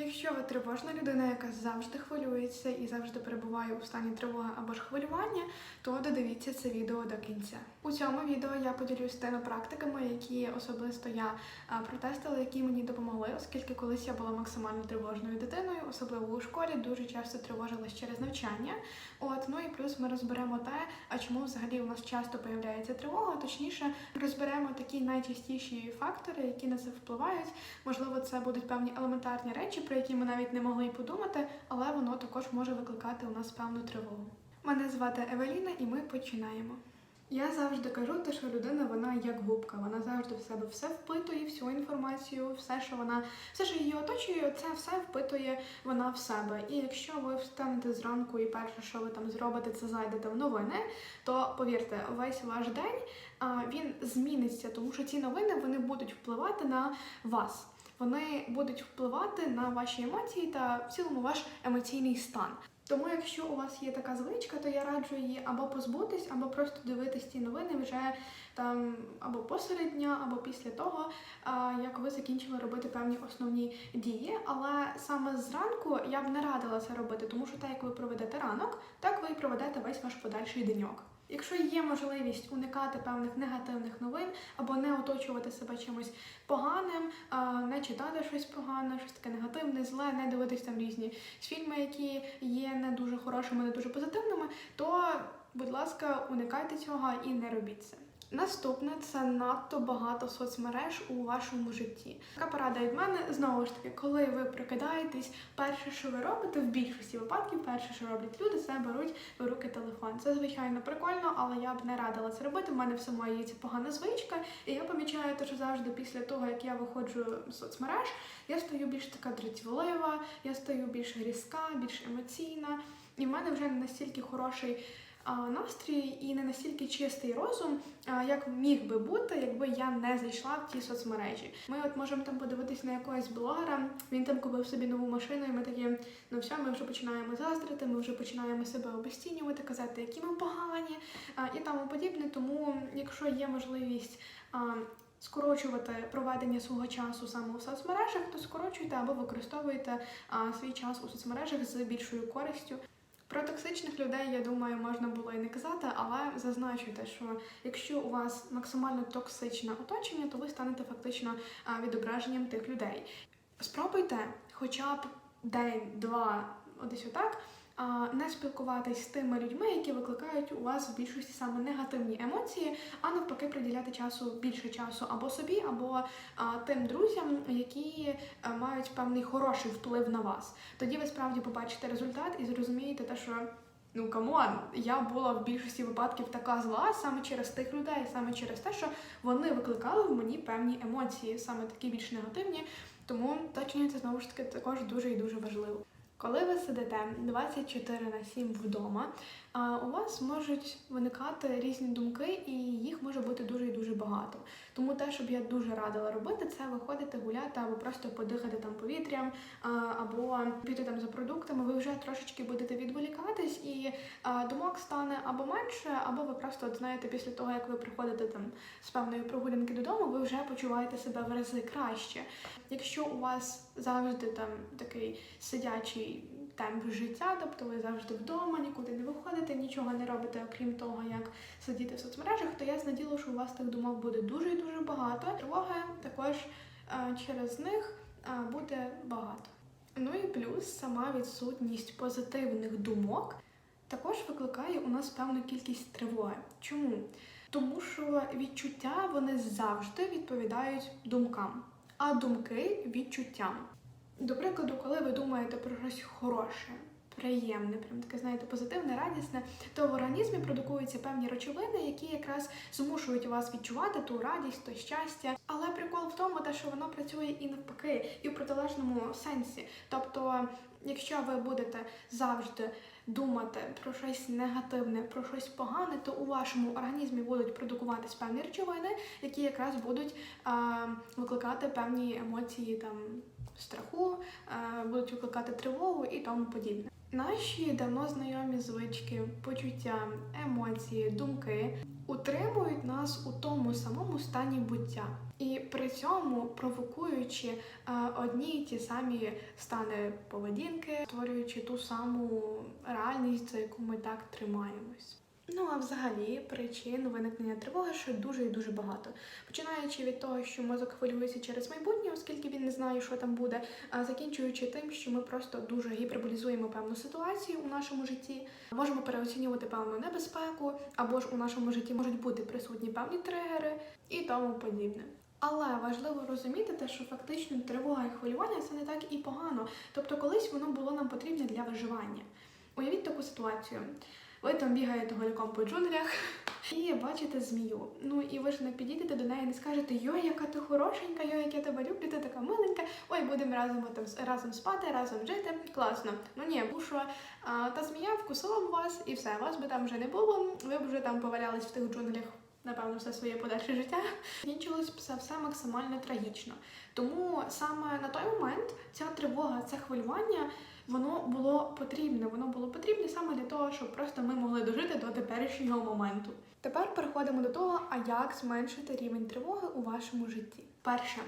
Якщо ви тривожна людина, яка завжди хвилюється і завжди перебуває у стані тривоги або ж хвилювання, то додивіться це відео до кінця. У цьому відео я поділюсь тими практиками, які особисто я протестила, які мені допомогли, оскільки колись я була максимально тривожною дитиною, особливо у школі, дуже часто тривожилась через навчання. От ну і плюс ми розберемо те, а чому взагалі у нас часто появляється тривога. Точніше, розберемо такі найчастіші фактори, які на це впливають. Можливо, це будуть певні елементарні речі, про які ми навіть не могли й подумати, але воно також може викликати у нас певну тривогу. Мене звати Евеліна, і ми починаємо. Я завжди кажу, те, що людина вона як губка, вона завжди в себе все впитує, всю інформацію, все, що вона, все, що її оточує, це все впитує вона в себе. І якщо ви встанете зранку і перше, що ви там зробите, це зайдете в новини, то повірте, весь ваш день він зміниться, тому що ці новини вони будуть впливати на вас. Вони будуть впливати на ваші емоції та в цілому ваш емоційний стан. Тому, якщо у вас є така звичка, то я раджу її або позбутись, або просто дивитись ці новини вже там або посеред дня, або після того, як ви закінчили робити певні основні дії. Але саме зранку я б не радила це робити, тому що так як ви проведете ранок, так ви і проведете весь ваш подальший деньок. Якщо є можливість уникати певних негативних новин або не оточувати себе чимось поганим, не читати щось погане, щось таке негативне, зле, не дивитись там різні фільми, які є не дуже хорошими, не дуже позитивними, то, будь ласка, уникайте цього і не робіть це. Наступне це надто багато соцмереж у вашому житті. Така порада від мене знову ж таки, коли ви прокидаєтесь, перше, що ви робите, в більшості випадків, перше, що роблять люди, це беруть в руки телефон. Це звичайно прикольно, але я б не радила це робити. У мене в самої є ця погана звичка, і я помічаю, те, що завжди після того, як я виходжу з соцмереж, я стаю більш така дратівлива, я стаю більш різка, більш емоційна, і в мене вже не настільки хороший настрій і не настільки чистий розум, як міг би бути, якби я не зайшла в ті соцмережі. Ми от можемо там подивитись на якогось блогера, він там купив собі нову машину, і ми такі, ну все, ми вже починаємо заздрити, ми вже починаємо себе обесцінювати, казати, які ми погані і тому подібне. Тому, якщо є можливість. Скорочувати проведення свого часу саме у соцмережах, то скорочуйте або використовуйте а, свій час у соцмережах з більшою користю. Про токсичних людей, я думаю, можна було і не казати, але зазначуйте, що якщо у вас максимально токсичне оточення, то ви станете фактично відображенням тих людей. Спробуйте хоча б день-два, десь отак, не спілкуватись з тими людьми, які викликають у вас в більшості саме негативні емоції, а навпаки, приділяти часу більше часу або собі, або тим друзям, які мають певний хороший вплив на вас. Тоді ви справді побачите результат і зрозумієте те, що. Ну камон, я була в більшості випадків така зла саме через тих людей, саме через те, що вони викликали в мені певні емоції, саме такі більш негативні. Тому точення це знову ж таки також дуже і дуже важливо. Коли ви сидите 24 на 7 вдома, у вас можуть виникати різні думки, і їх може бути дуже і дуже багато. Тому те, що б я дуже радила робити, це виходити гуляти або просто подихати там повітрям, або піти там за продуктами. Ви вже трошечки будете відволікатись, і думок стане або менше, або ви просто от знаєте, після того як ви приходите там з певної прогулянки додому, ви вже почуваєте себе в рази краще. Якщо у вас завжди там такий сидячий темп життя, тобто ви завжди вдома, нікуди не виходите, нічого не робите, окрім того, як сидіти в соцмережах, то я наділа, що у вас тих думок буде дуже і дуже багато. Тривоги також е, через них е, буде багато. Ну і плюс сама відсутність позитивних думок також викликає у нас певну кількість тривоги. Чому? Тому що відчуття вони завжди відповідають думкам, а думки відчуттям. До прикладу, коли ви думаєте про щось хороше, приємне, прям таке, знаєте, позитивне, радісне, то в організмі продукуються певні речовини, які якраз змушують вас відчувати ту радість, то щастя. Але прикол в тому, те, що воно працює і навпаки, і в протилежному сенсі. Тобто, якщо ви будете завжди думати про щось негативне, про щось погане, то у вашому організмі будуть продукуватись певні речовини, які якраз будуть а, викликати певні емоції там страху, будуть викликати тривогу і тому подібне. Наші давно знайомі звички, почуття, емоції, думки утримують нас у тому самому стані буття. І при цьому провокуючи е, одні й ті самі стани поведінки, створюючи ту саму реальність, за яку ми так тримаємось. Ну а взагалі причин виникнення тривоги ще дуже і дуже багато. Починаючи від того, що мозок хвилюється через майбутнє, оскільки він не знає, що там буде, а закінчуючи тим, що ми просто дуже гіперболізуємо певну ситуацію у нашому житті, можемо переоцінювати певну небезпеку, або ж у нашому житті можуть бути присутні певні тригери і тому подібне. Але важливо розуміти те, що фактично тривога і хвилювання це не так і погано. Тобто, колись воно було нам потрібне для виживання. Уявіть таку ситуацію. Ви там бігаєте голяком по джунглях і бачите змію. Ну і ви ж не підійдете до неї і не скажете Йой, яка ти хорошенька, йой, як я тебе люблю, ти така миленька, ой, будемо разом там разом спати, разом жити. Класно. Ну ні, бо що а, та змія вкусила б вас і все, вас би там вже не було, ви б вже там повалялись в тих джунглях. Напевно, все своє подальше життя кінчилось все, все максимально трагічно. Тому саме на той момент ця тривога, це хвилювання, воно було потрібне. Воно було потрібне саме для того, щоб просто ми могли дожити до теперішнього моменту. Тепер переходимо до того, а як зменшити рівень тривоги у вашому житті. Перше,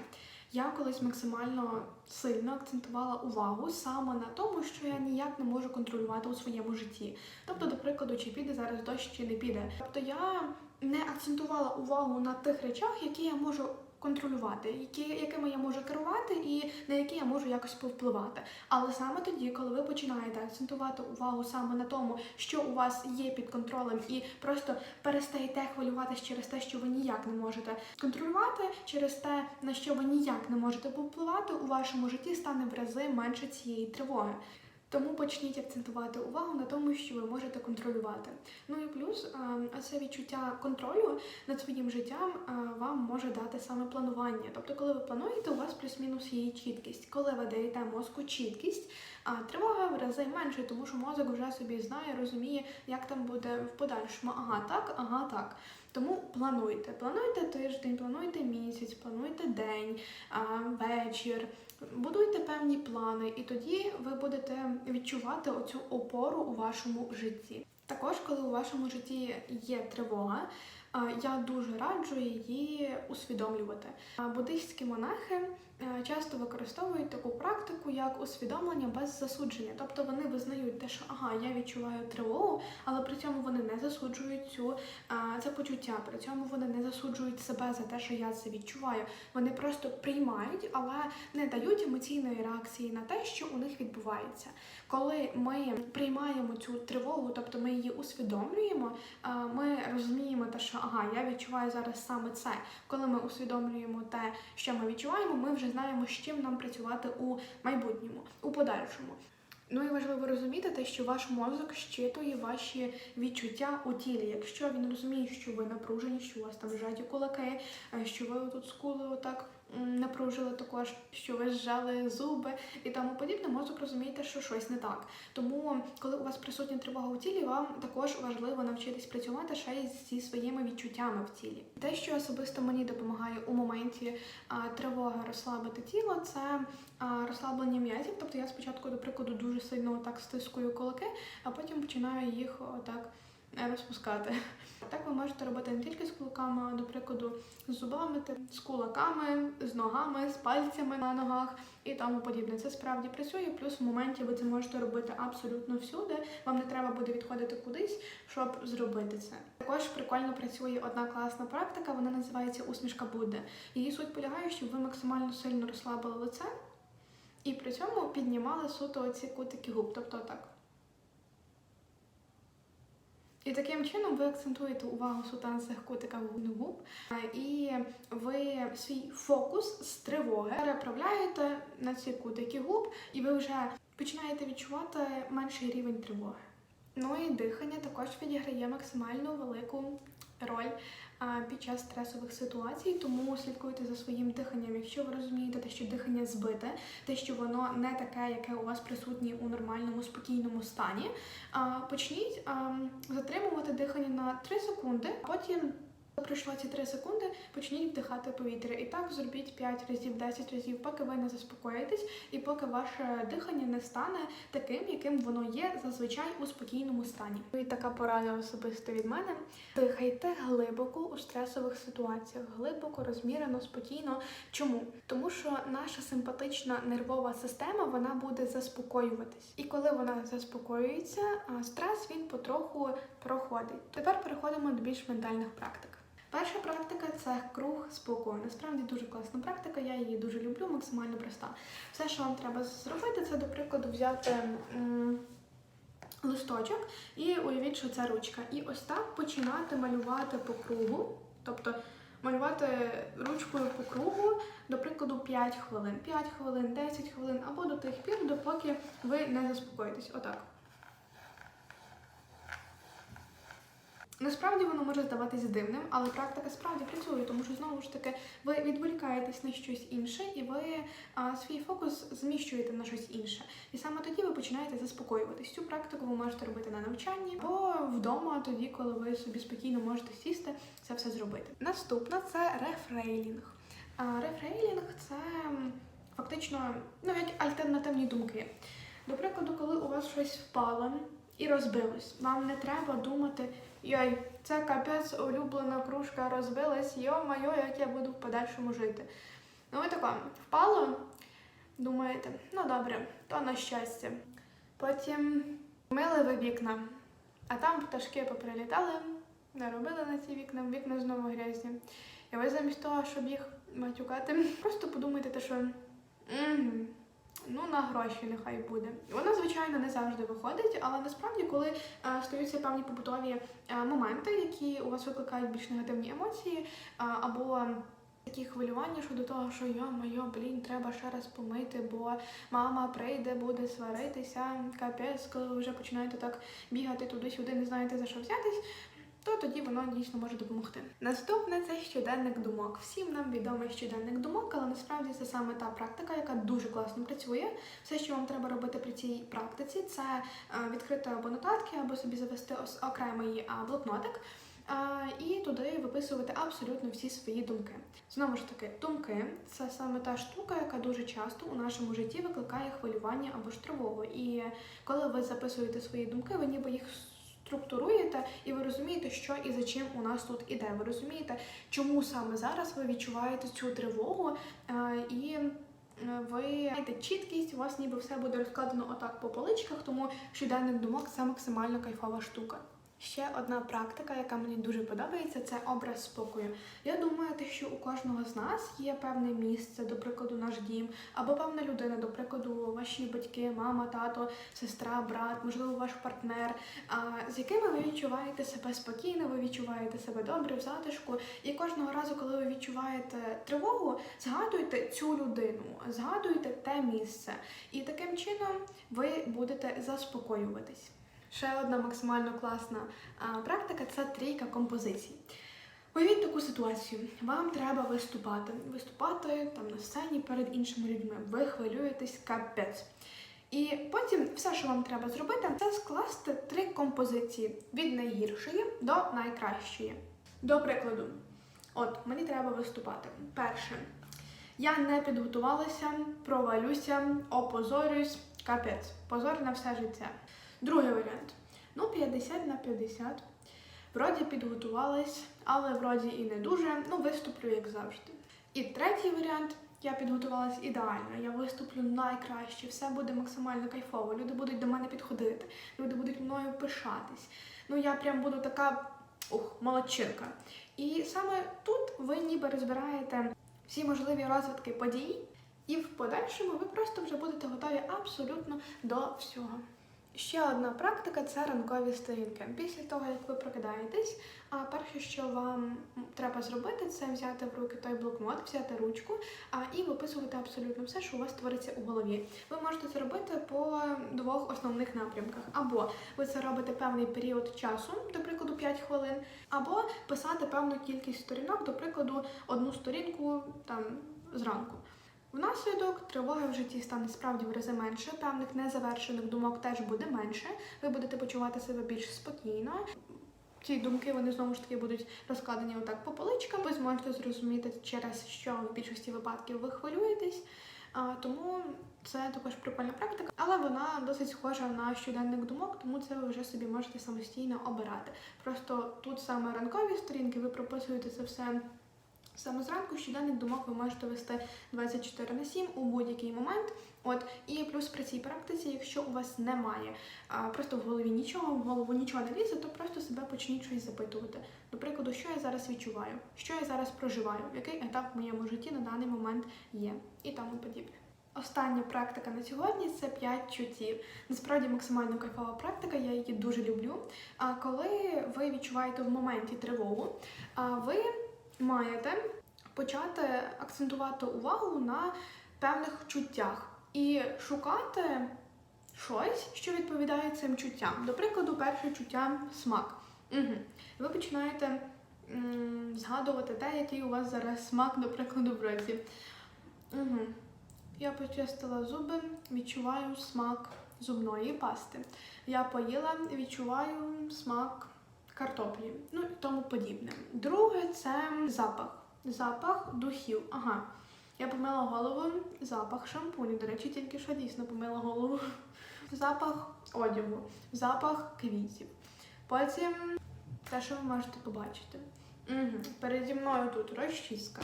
я колись максимально сильно акцентувала увагу саме на тому, що я ніяк не можу контролювати у своєму житті. Тобто, до прикладу, чи піде зараз дощ, чи не піде. Тобто я не акцентувала увагу на тих речах, які я можу контролювати, які, якими я можу керувати і на які я можу якось повпливати. Але саме тоді, коли ви починаєте акцентувати увагу саме на тому, що у вас є під контролем, і просто перестаєте хвилюватися через те, що ви ніяк не можете контролювати, через те, на що ви ніяк не можете повпливати, у вашому житті стане в рази менше цієї тривоги. Тому почніть акцентувати увагу на тому, що ви можете контролювати. Ну і плюс це відчуття контролю над своїм життям вам може дати саме планування. Тобто, коли ви плануєте, у вас плюс-мінус є чіткість. Коли ви даєте мозку чіткість, а тривога в рази менше, тому що мозок вже собі знає, розуміє, як там буде в подальшому. Ага, так, ага, так. Тому плануйте. Плануйте тиждень, плануйте місяць, плануйте день, вечір. Будуйте певні плани, і тоді ви будете відчувати оцю опору у вашому житті. Також, коли у вашому житті є тривога, я дуже раджу її усвідомлювати. Буддистські монахи Е, часто використовують таку практику, як усвідомлення без засудження. Тобто вони визнають те, що ага, я відчуваю тривогу, але при цьому вони не засуджують цю це почуття. При цьому вони не засуджують себе за те, що я це відчуваю. Вони просто приймають, але не дають емоційної реакції на те, що у них відбувається. Коли ми приймаємо цю тривогу, тобто ми її усвідомлюємо, ми розуміємо те, що ага, я відчуваю зараз саме це. Коли ми усвідомлюємо те, що ми відчуваємо, ми вже знаємо, з чим нам працювати у майбутньому, у подальшому. Ну і важливо розуміти те, що ваш мозок щитує ваші відчуття у тілі. Якщо він розуміє, що ви напружені, що у вас там зжаті кулаки, що ви тут скули отак напружили також, що ви зжали зуби і тому подібне, мозок розумієте, що щось не так. Тому, коли у вас присутня тривога у тілі, вам також важливо навчитись працювати ще й зі своїми відчуттями в тілі. Те, що особисто мені допомагає у моменті а, тривоги розслабити тіло, це а, розслаблення м'язів. Тобто я спочатку, до прикладу, дуже сильно так стискую кулаки, а потім починаю їх отак розпускати. Так ви можете робити не тільки з кулаками, а до прикладу, з зубами, з кулаками, з ногами, з пальцями на ногах і тому подібне. Це справді працює. Плюс в моменті ви це можете робити абсолютно всюди. Вам не треба буде відходити кудись, щоб зробити це. Також прикольно працює одна класна практика, вона називається усмішка Будди. Її суть полягає, щоб ви максимально сильно розслабили лице і при цьому піднімали суто оці кутики губ, тобто так. І таким чином ви акцентуєте увагу суто на губ, і ви свій фокус з тривоги переправляєте на ці кутики губ, і ви вже починаєте відчувати менший рівень тривоги. Ну і дихання також відіграє максимально велику роль під час стресових ситуацій, тому слідкуйте за своїм диханням. Якщо ви розумієте, те, що дихання збите, те, що воно не таке, яке у вас присутнє у нормальному спокійному стані, почніть затримувати дихання на 3 секунди, а потім Пройшло ці 3 секунди, почніть вдихати повітря. І так зробіть 5 разів, 10 разів, поки ви не заспокоїтесь, і поки ваше дихання не стане таким, яким воно є зазвичай у спокійному стані. І така порада особисто від мене. Дихайте глибоко у стресових ситуаціях, глибоко, розмірено, спокійно. Чому? Тому що наша симпатична нервова система вона буде заспокоюватись. І коли вона заспокоюється, стрес він потроху проходить. Тепер переходимо до більш ментальних практик. Перша практика це круг спокою. Насправді дуже класна практика, я її дуже люблю, максимально проста. Все, що вам треба зробити, це, до прикладу, взяти листочок і уявіть, що це ручка. І ось так починати малювати по кругу, тобто малювати ручкою по кругу, до прикладу, 5 хвилин, 5 хвилин, 10 хвилин, або до тих пір, допоки ви не заспокоїтесь. Отак. Насправді воно може здаватись дивним, але практика справді працює, тому що знову ж таки ви відволікаєтесь на щось інше, і ви а, свій фокус зміщуєте на щось інше. І саме тоді ви починаєте заспокоюватись. Цю практику ви можете робити на навчанні або вдома, тоді, коли ви собі спокійно можете сісти, це все зробити. Наступна це рефрейлінг. А, рефрейлінг це фактично ну, як альтернативні думки. До прикладу, коли у вас щось впало і розбилось, вам не треба думати. Йой, це капець улюблена кружка розбилась, йо-майо, як я буду в подальшому жити. Ну ви тако, впало, думаєте, ну добре, то на щастя. Потім мили ви вікна, а там пташки поприлітали, наробили на ці вікна, вікна знову грязні. І ви замість того, щоб їх матюкати, просто подумайте, те, що «Мгм, Ну, на гроші нехай буде. Вона, звичайно, не завжди виходить, але насправді, коли е, стаються певні побутові е, моменти, які у вас викликають більш негативні емоції, е, або такі хвилювання щодо того, що йо моє, блін, треба ще раз помити, бо мама прийде, буде сваритися, капець, коли ви вже починаєте так бігати туди-сюди, не знаєте за що взятись. То тоді воно дійсно може допомогти. Наступне це щоденник думок. Всім нам відомий щоденник думок, але насправді це саме та практика, яка дуже класно працює. Все, що вам треба робити при цій практиці, це е, відкрити або нотатки, або собі завести окремий блокнотик. І туди виписувати абсолютно всі свої думки. Знову ж таки, думки це саме та штука, яка дуже часто у нашому житті викликає хвилювання або ж тривогу. І коли ви записуєте свої думки, ви ніби їх структуруєте, і ви розумієте, що і за чим у нас тут іде. Ви розумієте, чому саме зараз ви відчуваєте цю тривогу е, і. е, Ви маєте чіткість, у вас ніби все буде розкладено отак по поличках, тому щоденник думок це максимально кайфова штука. Ще одна практика, яка мені дуже подобається, це образ спокою. Я думаю, що у кожного з нас є певне місце, до прикладу, наш дім, або певна людина, до прикладу, ваші батьки, мама, тато, сестра, брат, можливо, ваш партнер, з якими ви відчуваєте себе спокійно, ви відчуваєте себе добре в затишку. І кожного разу, коли ви відчуваєте тривогу, згадуйте цю людину, згадуйте те місце. І таким чином ви будете заспокоюватись. Ще одна максимально класна практика це трійка композицій. Уявіть таку ситуацію. Вам треба виступати. Виступати там на сцені перед іншими людьми. Ви хвилюєтесь капець. І потім все, що вам треба зробити, це скласти три композиції від найгіршої до найкращої. До прикладу, от мені треба виступати. Перше, я не підготувалася, провалюся, опозорюсь, капець, позор на все життя. Другий варіант. Ну, 50 на 50. Вроді підготувалась, але вроді і не дуже. Ну, виступлю як завжди. І третій варіант. Я підготувалась ідеально, я виступлю найкраще, все буде максимально кайфово. Люди будуть до мене підходити, люди будуть мною пишатись. Ну я прям буду така ух, молодчинка. І саме тут ви ніби розбираєте всі можливі розвитки подій, і в подальшому ви просто вже будете готові абсолютно до всього. Ще одна практика це ранкові сторінки. Після того, як ви прокидаєтесь, а перше, що вам треба зробити, це взяти в руки той блокнот, взяти ручку а, і виписувати абсолютно все, що у вас твориться у голові. Ви можете це робити по двох основних напрямках. Або ви це робите певний період часу, до прикладу 5 хвилин, або писати певну кількість сторінок, до прикладу, одну сторінку там зранку. Внаслідок тривоги в житті стане справді в рази менше, певних незавершених думок теж буде менше. Ви будете почувати себе більш спокійно. ці думки вони знову ж таки будуть розкладені отак по поличкам. Ви зможете зрозуміти, через що в більшості випадків ви хвилюєтесь. А, тому це також прикольна практика, але вона досить схожа на щоденник думок, тому це ви вже собі можете самостійно обирати. Просто тут саме ранкові сторінки, ви прописуєте це все саме зранку. Щоденник думок ви можете вести 24 на 7 у будь-який момент. От і плюс при цій практиці, якщо у вас немає а, просто в голові нічого, в голову нічого не лізе, то просто себе почніть щось запитувати. До прикладу, що я зараз відчуваю, що я зараз проживаю, який етап в моєму житті на даний момент є, і тому подібне. Остання практика на сьогодні це 5 чуттів. Насправді максимально кайфова практика, я її дуже люблю. А коли ви відчуваєте в моменті тривогу, а ви маєте почати акцентувати увагу на певних чуттях і шукати щось, що відповідає цим чуттям. До прикладу, перше чуття смак. Угу. Ви починаєте м, згадувати те, який у вас зараз смак, до прикладу, в роті. Угу. Я почистила зуби, відчуваю смак зубної пасти. Я поїла, відчуваю смак картоплі, ну і тому подібне. Друге це запах. Запах духів. Ага. Я помила голову, запах шампуню. До речі, тільки що дійсно помила голову. Запах одягу, запах квітів. Потім те, що ви можете побачити. Угу. Переді мною тут розчіска.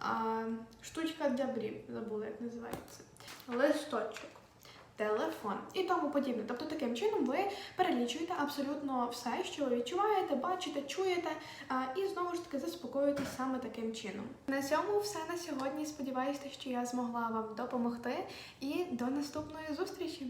А, штучка для брів, забула, як називається. Листочок, телефон і тому подібне. Тобто таким чином ви перелічуєте абсолютно все, що ви відчуваєте, бачите, чуєте, і знову ж таки заспокоюєтесь саме таким чином. На цьому все на сьогодні. Сподіваюся, що я змогла вам допомогти. І до наступної зустрічі!